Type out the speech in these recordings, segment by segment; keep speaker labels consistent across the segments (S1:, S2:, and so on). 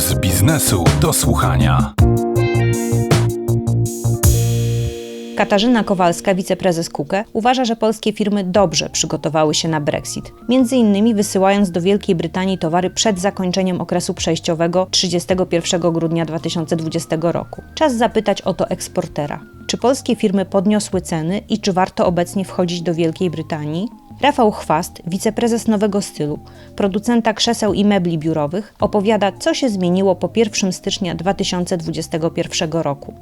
S1: z biznesu do słuchania.
S2: Katarzyna Kowalska, wiceprezes KUKE, uważa, że polskie firmy dobrze przygotowały się na Brexit, między innymi wysyłając do Wielkiej Brytanii towary przed zakończeniem okresu przejściowego 31 grudnia 2020 roku. Czas zapytać o to eksportera. Czy polskie firmy podniosły ceny i czy warto obecnie wchodzić do Wielkiej Brytanii? Rafał Chwast, wiceprezes Nowego Stylu, producenta krzeseł i mebli biurowych, opowiada, co się zmieniło po 1 stycznia 2021 roku.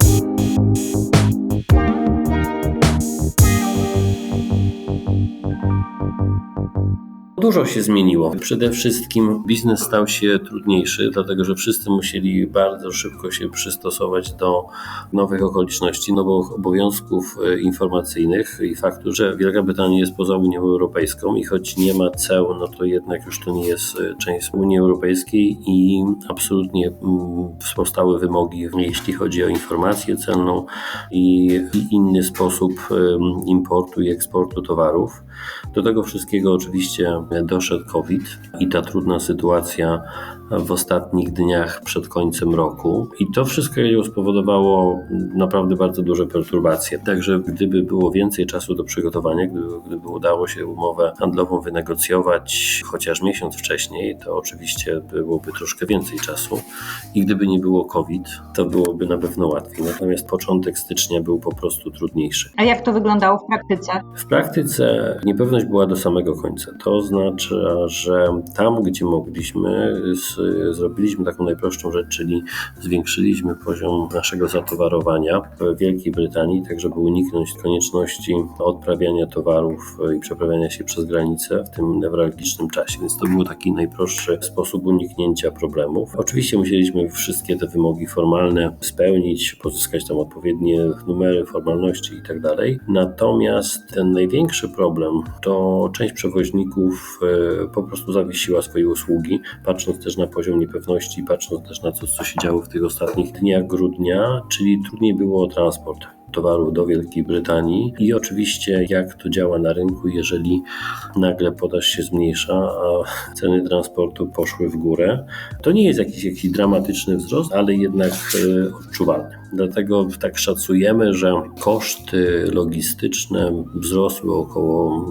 S3: Dużo się zmieniło. Przede wszystkim biznes stał się trudniejszy, dlatego że wszyscy musieli bardzo szybko się przystosować do nowych okoliczności, nowych obowiązków e, informacyjnych i faktu, że Wielka Brytania jest poza Unią Europejską i choć nie ma ceł, no to jednak już to nie jest e, część Unii Europejskiej i absolutnie mm, powstały wymogi, jeśli chodzi o informację celną i inny sposób importu i eksportu towarów. Do tego wszystkiego oczywiście doszedł COVID i ta trudna sytuacja w ostatnich dniach przed końcem roku. I to wszystko spowodowało naprawdę bardzo duże perturbacje. Także gdyby było więcej czasu do przygotowania, gdyby, gdyby udało się umowę handlową wynegocjować chociaż miesiąc wcześniej, to oczywiście byłoby troszkę więcej czasu. I gdyby nie było COVID, to byłoby na pewno łatwiej. Natomiast początek stycznia był po prostu trudniejszy.
S2: A jak to wyglądało w praktyce?
S3: W praktyce niepewność była do samego końca. To oznacza, że tam, gdzie mogliśmy, zrobiliśmy taką najprostszą rzecz, czyli zwiększyliśmy poziom naszego zatowarowania w Wielkiej Brytanii, tak żeby uniknąć konieczności odprawiania towarów i przeprawiania się przez granicę w tym newralgicznym czasie. Więc to był taki najprostszy sposób uniknięcia problemów. Oczywiście musieliśmy wszystkie te wymogi formalne spełnić, pozyskać tam odpowiednie numery, formalności itd. Tak Natomiast ten największy problem to część przewoźników e, po prostu zawiesiła swoje usługi, patrząc też na poziom niepewności, patrząc też na to, co się działo w tych ostatnich dniach grudnia, czyli trudniej było o transport towarów do Wielkiej Brytanii i oczywiście jak to działa na rynku, jeżeli nagle podaż się zmniejsza, a ceny transportu poszły w górę. To nie jest jakiś, jakiś dramatyczny wzrost, ale jednak e, odczuwalny. Dlatego tak szacujemy, że koszty logistyczne wzrosły około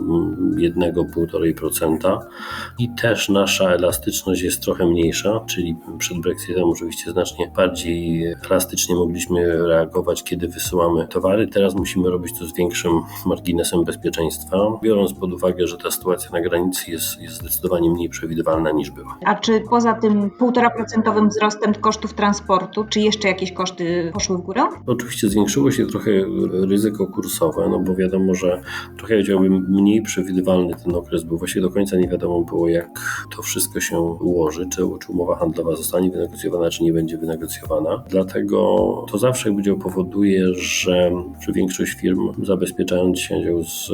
S3: 1-1,5% i też nasza elastyczność jest trochę mniejsza, czyli przed Brexitem oczywiście znacznie bardziej elastycznie mogliśmy reagować, kiedy wysyłamy towary. Teraz musimy robić to z większym marginesem bezpieczeństwa, biorąc pod uwagę, że ta sytuacja na granicy jest, jest zdecydowanie mniej przewidywalna niż była.
S2: A czy poza tym 1,5% wzrostem kosztów transportu, czy jeszcze jakieś koszty poszły poszły w górę?
S3: Oczywiście zwiększyło się trochę ryzyko kursowe, no bo wiadomo, że trochę powiedziałbym mniej przewidywalny ten okres był. Właściwie do końca nie wiadomo było, jak to wszystko się ułoży, czy, czy umowa handlowa zostanie wynegocjowana, czy nie będzie wynegocjowana. Dlatego to zawsze, powiedział, powoduje, że przy większość firm zabezpieczając się z,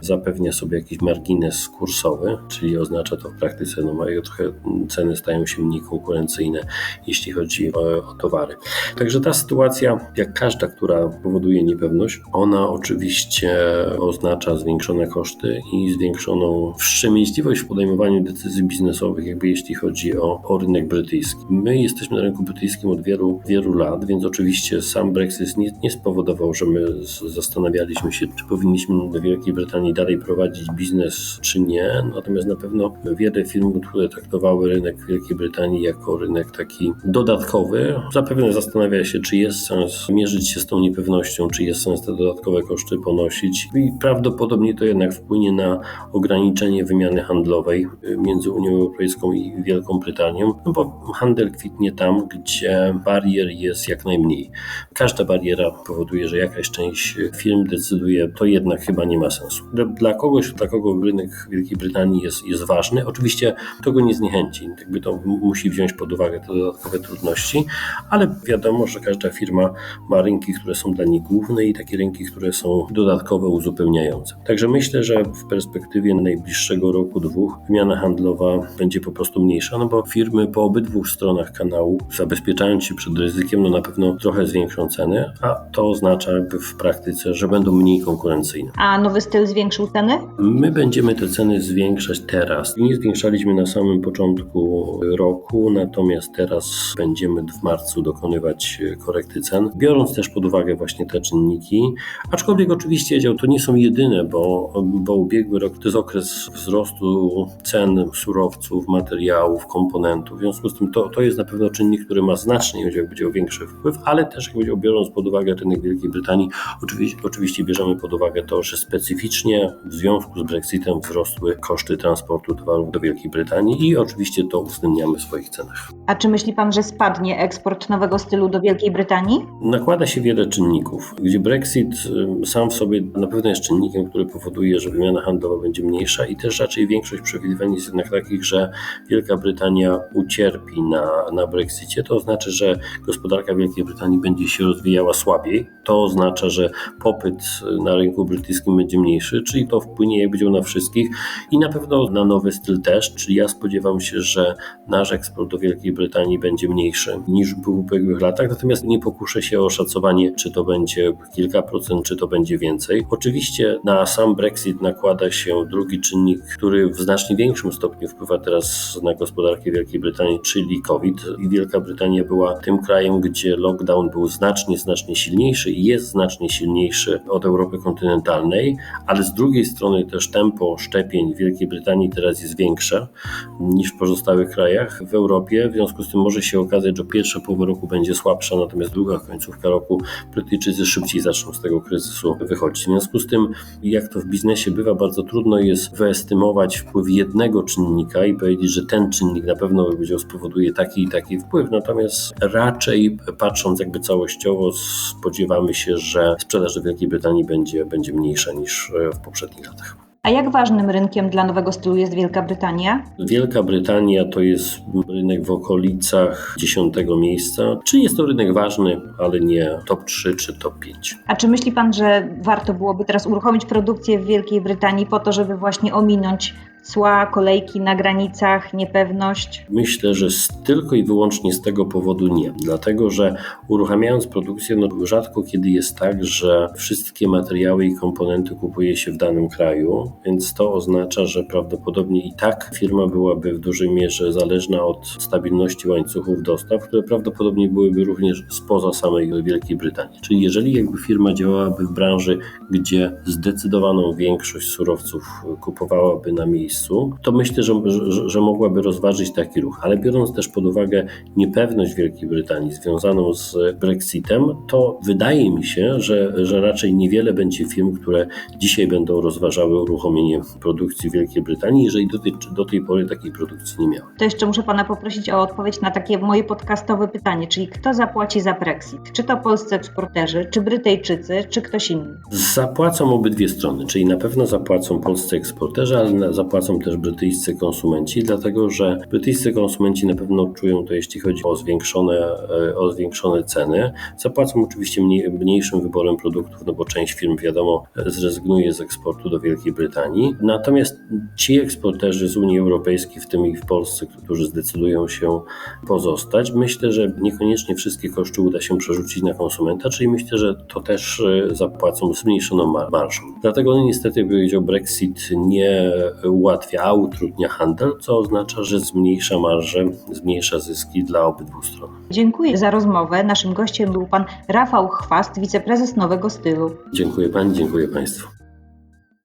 S3: zapewnia sobie jakiś margines kursowy, czyli oznacza to w praktyce, no mają trochę ceny stają się mniej konkurencyjne, jeśli chodzi o, o towary. Także ta sytuacja sytuacja, jak każda, która powoduje niepewność, ona oczywiście oznacza zwiększone koszty i zwiększoną wstrzemięźliwość w podejmowaniu decyzji biznesowych, jakby jeśli chodzi o, o rynek brytyjski. My jesteśmy na rynku brytyjskim od wielu, wielu lat, więc oczywiście sam Brexit nie, nie spowodował, że my zastanawialiśmy się, czy powinniśmy do Wielkiej Brytanii dalej prowadzić biznes, czy nie. Natomiast na pewno wiele firm, które traktowały rynek Wielkiej Brytanii jako rynek taki dodatkowy, zapewne zastanawia się, czy jest jest sens mierzyć się z tą niepewnością, czy jest sens te dodatkowe koszty ponosić i prawdopodobnie to jednak wpłynie na ograniczenie wymiany handlowej między Unią Europejską i Wielką Brytanią, no bo handel kwitnie tam, gdzie barier jest jak najmniej. Każda bariera powoduje, że jakaś część firm decyduje, to jednak chyba nie ma sensu. Dla kogoś, dla kogo rynek Wielkiej Brytanii jest, jest ważny, oczywiście to go nie zniechęci, jakby to musi wziąć pod uwagę te dodatkowe trudności, ale wiadomo, że każda firma firma ma rynki, które są dla niej główne i takie rynki, które są dodatkowo uzupełniające. Także myślę, że w perspektywie najbliższego roku, dwóch, wymiana handlowa będzie po prostu mniejsza, no bo firmy po obydwu stronach kanału, zabezpieczając się przed ryzykiem, no na pewno trochę zwiększą ceny, a to oznacza jakby w praktyce, że będą mniej konkurencyjne.
S2: A nowy styl zwiększył ceny?
S3: My będziemy te ceny zwiększać teraz. Nie zwiększaliśmy na samym początku roku, natomiast teraz będziemy w marcu dokonywać korekty cen, biorąc też pod uwagę właśnie te czynniki. Aczkolwiek oczywiście dział to nie są jedyne, bo, bo ubiegły rok to jest okres wzrostu cen surowców, materiałów, komponentów. W związku z tym to, to jest na pewno czynnik, który ma znacznie, będzie miał większy wpływ, ale też jak powiedział, biorąc pod uwagę rynek Wielkiej Brytanii, oczywiście, oczywiście bierzemy pod uwagę to, że specyficznie w związku z Brexitem wzrosły koszty transportu towarów do Wielkiej Brytanii i oczywiście to uwzględniamy w swoich cenach.
S2: A czy myśli pan, że spadnie eksport nowego stylu do Wielkiej Brytanii?
S3: Nakłada się wiele czynników, gdzie Brexit y, sam w sobie na pewno jest czynnikiem, który powoduje, że wymiana handlowa będzie mniejsza i też raczej większość przewidywań jest jednak takich, że Wielka Brytania ucierpi na, na Brexicie. To oznacza, że gospodarka Wielkiej Brytanii będzie się rozwijała słabiej. To oznacza, że popyt na rynku brytyjskim będzie mniejszy, czyli to wpłynie jak będzie na wszystkich i na pewno na nowy styl też, czyli ja spodziewam się, że nasz eksport do Wielkiej Brytanii będzie mniejszy niż był w ubiegłych latach, natomiast nie pokuszę się o szacowanie, czy to będzie kilka procent, czy to będzie więcej. Oczywiście na sam Brexit nakłada się drugi czynnik, który w znacznie większym stopniu wpływa teraz na gospodarkę Wielkiej Brytanii, czyli COVID. I Wielka Brytania była tym krajem, gdzie lockdown był znacznie, znacznie silniejszy i jest znacznie silniejszy od Europy kontynentalnej, ale z drugiej strony też tempo szczepień w Wielkiej Brytanii teraz jest większe niż w pozostałych krajach w Europie. W związku z tym może się okazać, że pierwsza połowa roku będzie słabsza, natomiast druga końcówka roku Brytyjczycy szybciej zaczną z tego kryzysu wychodzić. W związku z tym, jak to w biznesie bywa, bardzo trudno jest wyestymować wpływ jednego czynnika i powiedzieć, że ten czynnik na pewno powiedział, spowoduje taki i taki wpływ. Natomiast raczej patrząc jakby całościowo, spodziewamy się, że sprzedaż do Wielkiej Brytanii będzie, będzie mniejsza niż w poprzednich latach.
S2: A jak ważnym rynkiem dla nowego stylu jest Wielka Brytania?
S3: Wielka Brytania to jest rynek w okolicach 10 miejsca, czyli jest to rynek ważny, ale nie top 3 czy top 5.
S2: A czy myśli pan, że warto byłoby teraz uruchomić produkcję w Wielkiej Brytanii po to, żeby właśnie ominąć cła, kolejki na granicach, niepewność?
S3: Myślę, że tylko i wyłącznie z tego powodu nie. Dlatego, że uruchamiając produkcję, no rzadko kiedy jest tak, że wszystkie materiały i komponenty kupuje się w danym kraju, więc to oznacza, że prawdopodobnie i tak firma byłaby w dużej mierze zależna od stabilności łańcuchów dostaw, które prawdopodobnie byłyby również spoza samej Wielkiej Brytanii. Czyli jeżeli jakby firma działałaby w branży, gdzie zdecydowaną większość surowców kupowałaby na miejscu, to myślę, że, że, że, mogłaby rozważyć taki ruch. Ale biorąc też pod uwagę niepewność Wielkiej Brytanii związaną z Brexitem, to wydaje mi się, że, że raczej niewiele będzie firm, które dzisiaj będą rozważały uruchomienie produkcji w Wielkiej Brytanii, jeżeli do tej, do tej pory takiej produkcji nie miały.
S2: To jeszcze muszę Pana poprosić o odpowiedź na takie moje podcastowe pytanie, czyli kto zapłaci za Brexit? Czy to polscy eksporterzy, czy Brytyjczycy, czy ktoś inny?
S3: Zapłacą obydwie strony, czyli na pewno zapłacą polscy eksporterzy, ale zapłacą też brytyjscy konsumenci, dlatego że brytyjscy konsumenci na pewno czują to, jeśli chodzi o zwiększone, o zwiększone ceny. Zapłacą oczywiście mniej, mniejszym wyborem produktów, no bo część firm, wiadomo, zrezygnuje z eksportu do Wielkiej Brytanii. Natomiast ci eksporterzy z Unii Europejskiej, w tym i w Polsce, którzy zdecydują się pozostać, myślę, że niekoniecznie wszystkie koszty uda się przerzucić na konsumenta, czyli myślę, że to też zapłacą zmniejszoną marżą. Dlatego no, niestety, powiedział, Brexit nie ułatwia, a utrudnia handel, co oznacza, że zmniejsza marże, zmniejsza zyski dla obydwu stron.
S2: Dziękuję za rozmowę. Naszym gościem był pan Rafał Chwast, wiceprezes Nowego Stylu.
S3: Dziękuję pani, dziękuję państwu.